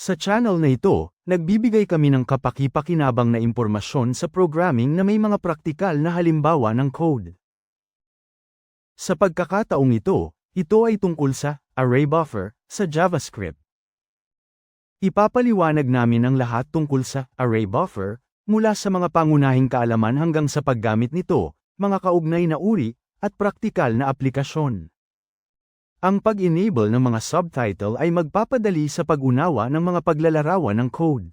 Sa channel na ito, nagbibigay kami ng kapaki-pakinabang na impormasyon sa programming na may mga praktikal na halimbawa ng code. Sa pagkakataong ito, ito ay tungkol sa array buffer sa JavaScript. Ipapaliwanag namin ang lahat tungkol sa array buffer, mula sa mga pangunahing kaalaman hanggang sa paggamit nito, mga kaugnay na uri, at praktikal na aplikasyon. Ang pag-enable ng mga subtitle ay magpapadali sa pag-unawa ng mga paglalarawan ng code.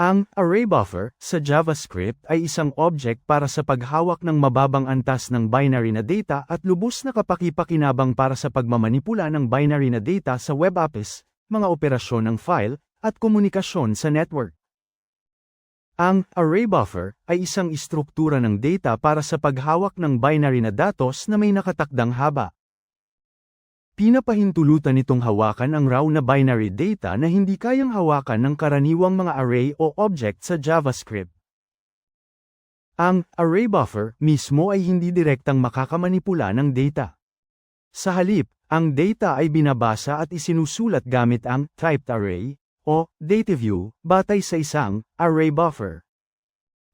Ang array buffer sa JavaScript ay isang object para sa paghawak ng mababang antas ng binary na data at lubos na kapaki-pakinabang para sa pagmamanipula ng binary na data sa web apps, mga operasyon ng file, at komunikasyon sa network. Ang array buffer ay isang istruktura ng data para sa paghawak ng binary na datos na may nakatakdang haba. Pinapahintulutan nitong hawakan ang raw na binary data na hindi kayang hawakan ng karaniwang mga array o object sa JavaScript. Ang array buffer mismo ay hindi direktang makakamanipula ng data. Sa halip, ang data ay binabasa at isinusulat gamit ang typed array o dataview batay sa isang array buffer.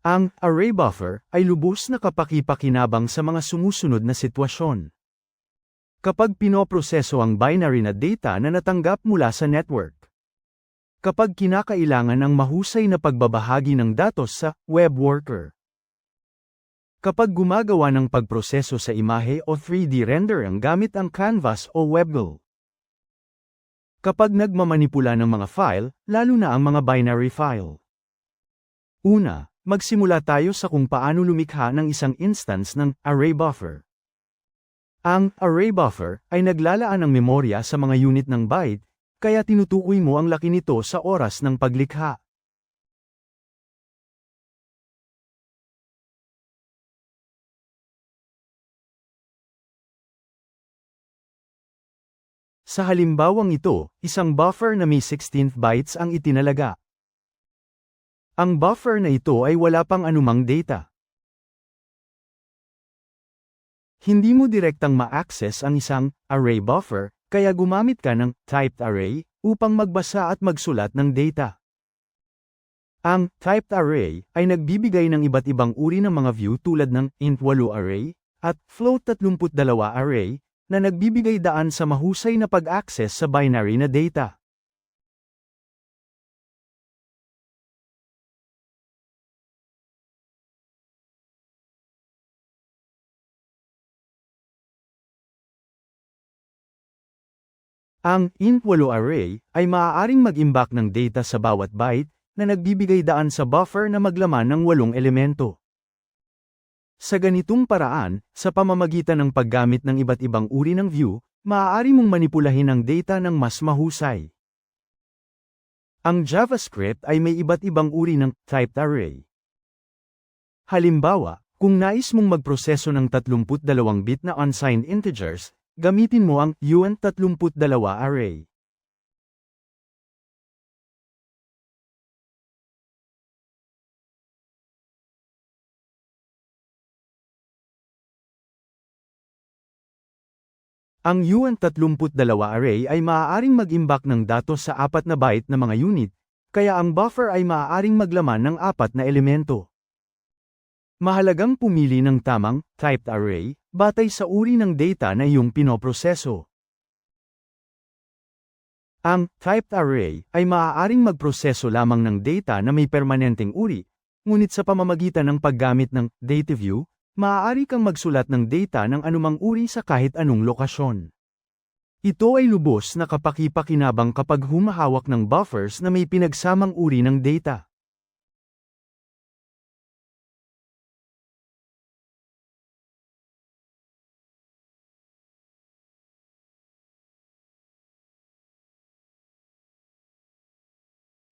Ang array buffer ay lubos na kapaki-pakinabang sa mga sumusunod na sitwasyon. Kapag pinoproseso ang binary na data na natanggap mula sa network. Kapag kinakailangan ng mahusay na pagbabahagi ng datos sa web worker. Kapag gumagawa ng pagproseso sa imahe o 3D rendering gamit ang canvas o WebGL. Kapag nagmamanipula ng mga file, lalo na ang mga binary file. Una, magsimula tayo sa kung paano lumikha ng isang instance ng array buffer. Ang array buffer ay naglalaan ng memorya sa mga unit ng byte, kaya tinutukoy mo ang laki nito sa oras ng paglikha. Sa halimbawang ito, isang buffer na may 16 bytes ang itinalaga. Ang buffer na ito ay wala pang anumang data. Hindi mo direktang ma-access ang isang array buffer, kaya gumamit ka ng typed array upang magbasa at magsulat ng data. Ang typed array ay nagbibigay ng iba't ibang uri ng mga view tulad ng int8 array at float32 array na nagbibigay daan sa mahusay na pag-access sa binary na data. Ang int8 array ay maaaring mag-imbak ng data sa bawat byte na nagbibigay daan sa buffer na maglaman ng walong elemento. Sa ganitong paraan, sa pamamagitan ng paggamit ng iba't ibang uri ng view, maaari mong manipulahin ang data ng mas mahusay. Ang JavaScript ay may iba't ibang uri ng typed array. Halimbawa, kung nais mong magproseso ng 32-bit na unsigned integers, gamitin mo ang UN32 array. Ang UN32 array ay maaaring mag-imbak ng datos sa apat na byte na mga unit, kaya ang buffer ay maaaring maglaman ng apat na elemento. Mahalagang pumili ng tamang typed array batay sa uri ng data na iyong pinoproseso. Ang typed array ay maaaring magproseso lamang ng data na may permanenteng uri, ngunit sa pamamagitan ng paggamit ng dataview, maaari kang magsulat ng data ng anumang uri sa kahit anong lokasyon. Ito ay lubos na kapaki-pakinabang kapag humahawak ng buffers na may pinagsamang uri ng data.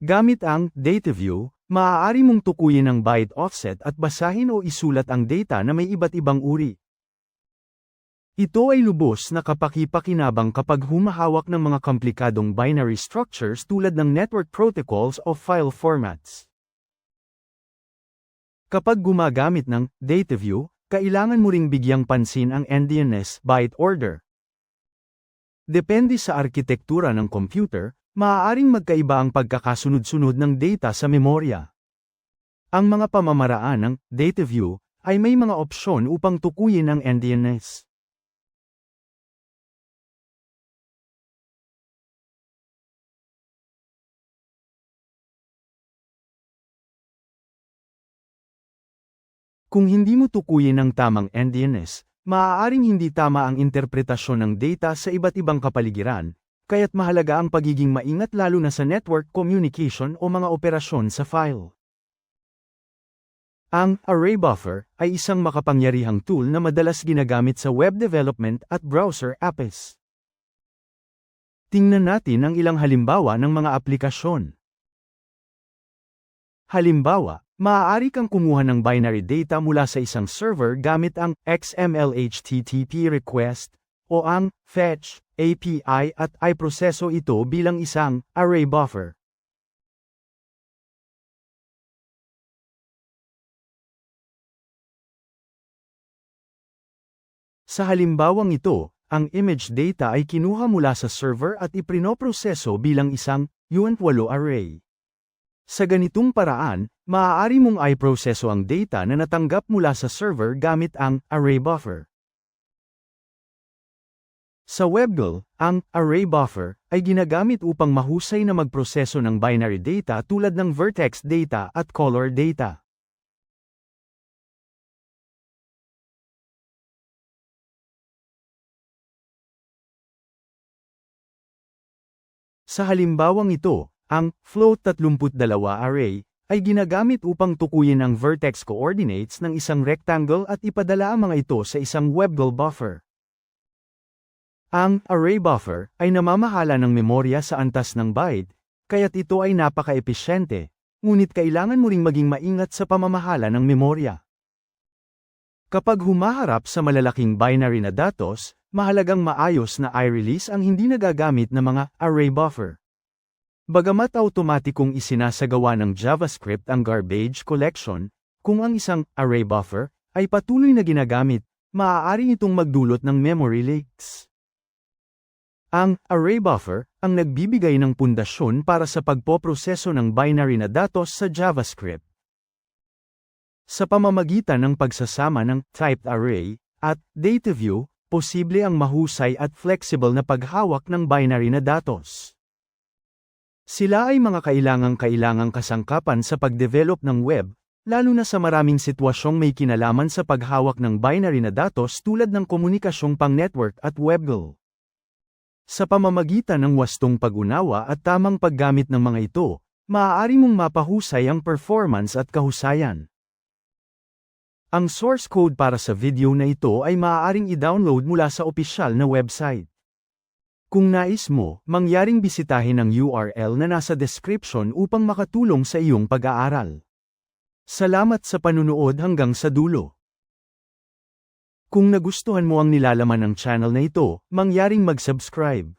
Gamit ang dataview, maaari mong tukuyin ang byte offset at basahin o isulat ang data na may iba't ibang uri. Ito ay lubos na kapaki-pakinabang kapag humahawak ng mga komplikadong binary structures tulad ng network protocols o file formats. Kapag gumagamit ng dataview, kailangan mo ring bigyang pansin ang endianness byte order. Depende sa arkitektura ng computer, maaaring magkaiba ang pagkakasunod-sunod ng data sa memorya. Ang mga pamamaraan ng data view ay may mga opsyon upang tukuyin ang NDNS. Kung hindi mo tukuyin ang tamang NDNS, maaaring hindi tama ang interpretasyon ng data sa iba't ibang kapaligiran, kaya't mahalaga ang pagiging maingat lalo na sa network communication o mga operasyon sa file. Ang array buffer ay isang makapangyarihang tool na madalas ginagamit sa web development at browser apps. Tingnan natin ang ilang halimbawa ng mga aplikasyon. Halimbawa, maaari kang kumuha ng binary data mula sa isang server gamit ang XML request o ang fetch API at iproseso ito bilang isang array buffer. Sa halimbawang ito, ang image data ay kinuha mula sa server at iprinoproseso bilang isang UN8 array. Sa ganitong paraan, maaari mong iproseso ang data na natanggap mula sa server gamit ang array buffer. Sa WebGL, ang array buffer ay ginagamit upang mahusay na magproseso ng binary data tulad ng vertex data at color data. Sa halimbawang ito, ang float32 array ay ginagamit upang tukuyin ang vertex coordinates ng isang rectangle at ipadala ang mga ito sa isang WebGL buffer. Ang array buffer ay namamahala ng memorya sa antas ng byte, kaya't ito ay napaka-episyente, ngunit kailangan mo ring maging maingat sa pamamahala ng memorya. Kapag humaharap sa malalaking binary na datos, mahalagang maayos na i-release ang hindi nagagamit na mga array buffer. Bagamat automatikong isinasagawa ng JavaScript ang garbage collection, kung ang isang array buffer ay patuloy na ginagamit, maaari itong magdulot ng memory leaks. Ang array buffer ang nagbibigay ng pundasyon para sa pagpoproseso ng binary na datos sa JavaScript. Sa pamamagitan ng pagsasama ng typed array at data view, posible ang mahusay at flexible na paghawak ng binary na datos. Sila ay mga kailangang-kailangang kasangkapan sa pagdevelop ng web, lalo na sa maraming sitwasyong may kinalaman sa paghawak ng binary na datos tulad ng komunikasyong pang-network at WebGL. Sa pamamagitan ng wastong pag-unawa at tamang paggamit ng mga ito, maaari mong mapahusay ang performance at kahusayan. Ang source code para sa video na ito ay maaaring i-download mula sa opisyal na website. Kung nais mo, mangyaring bisitahin ang URL na nasa description upang makatulong sa iyong pag-aaral. Salamat sa panunood hanggang sa dulo. Kung nagustuhan mo ang nilalaman ng channel na ito, mangyaring mag-subscribe.